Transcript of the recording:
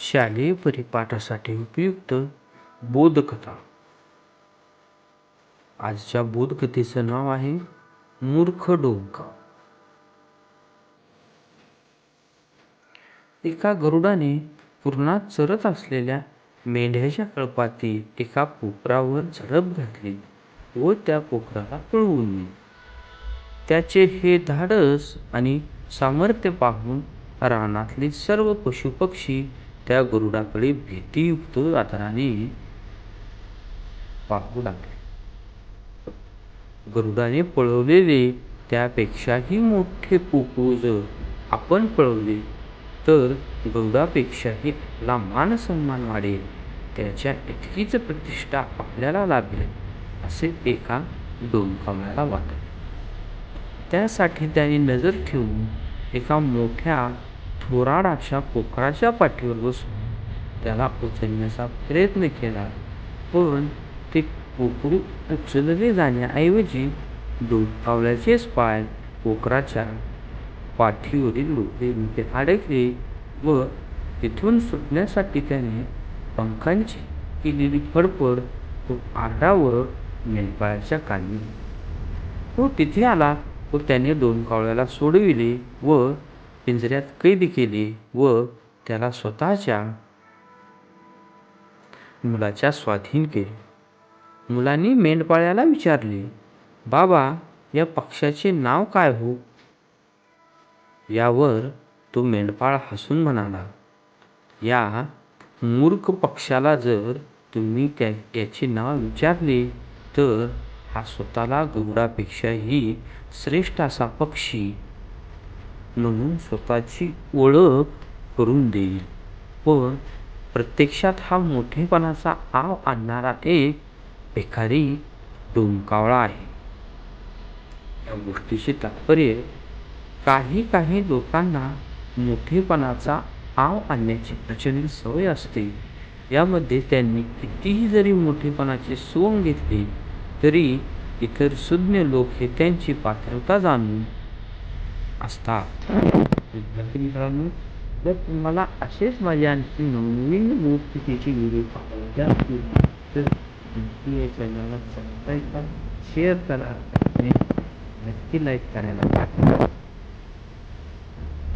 शालेय परिपाठासाठी उपयुक्त बोधकथा. आजच्या बोधकथेचं नाव आहे मूर्ख डोंका. एका गरुडाने पूर्णात चरत असलेल्या मेंढ्याच्या कळपातील एका पोखरावर झडप घातली व त्या पोखराला पळवून दिली. त्याचे हे धाडस आणि सामर्थ्य पाहून रानातले सर्व पशुपक्षी त्या गरुडाकडे भीतीयुक्त आदराने पाहू लागले. गरुडाने पळवलेले त्यापेक्षाही मोठे पोकळ जर आपण पळवले तर गरुडापेक्षाही आपला मान सन्मान वाढेल त्याच्या इतकीच प्रतिष्ठा आपल्याला लाभेल असे एका डोमकावळ्याला वाटले. त्यासाठी त्याने नजर ठेवून एका मोठ्या थोराडाच्या पोखराच्या पाठीवर बसून त्याला उचलण्याचा प्रयत्न केला. पण ते पोखरू उचलले जाण्याऐवजी डोमकावळ्याचेच पाय पोखराच्या पाठीवरील लोकरेमध्ये अडकले व तिथून सुटण्यासाठी त्याने पंखांची केलेली फडफड तो आडावर मेंढपाळाच्या कानी. तो तिथे आला व त्याने दोन कावळ्याला सोडविले व पिंजऱ्यात कैद केले व त्याला स्वतःच्या मुलाच्या स्वाधीन केले. मुलांनी मेंढपाळाला विचारले बाबा या पक्ष्याचे नाव काय हो? यावर तो मेंढपाळ हसून म्हणाला या मूर्ख पक्ष्याला जर तुम्ही त्या याचे नाव विचारले तर हा स्वतःला गरुडापेक्षाही श्रेष्ठ असा पक्षी म्हणून स्वतःची ओळख करून देईल. पण प्रत्यक्षात हा मोठेपणाचा आव आणणारा एक भिकारी डोमकावळा आहे. या गोष्टीचे तात्पर्य काही काही लोकांना मोठेपणाचा आव आणण्याची प्रचंड सवय असते. यामध्ये त्यांनी कितीही जरी मोठेपणाचे सोंग घेतले तरी इतर सुज्ञ लोक हे त्यांची पात्रता जाणून असतात विद्यार्थी मित्रांनो जर तुम्हाला असेच माझ्या नवीन नवनवीन व्हिडिओ पाहायचे असतील तर नक्की या चॅनलला सबस्क्राईब करा शेअर करा आणि नक्की लाईक करायला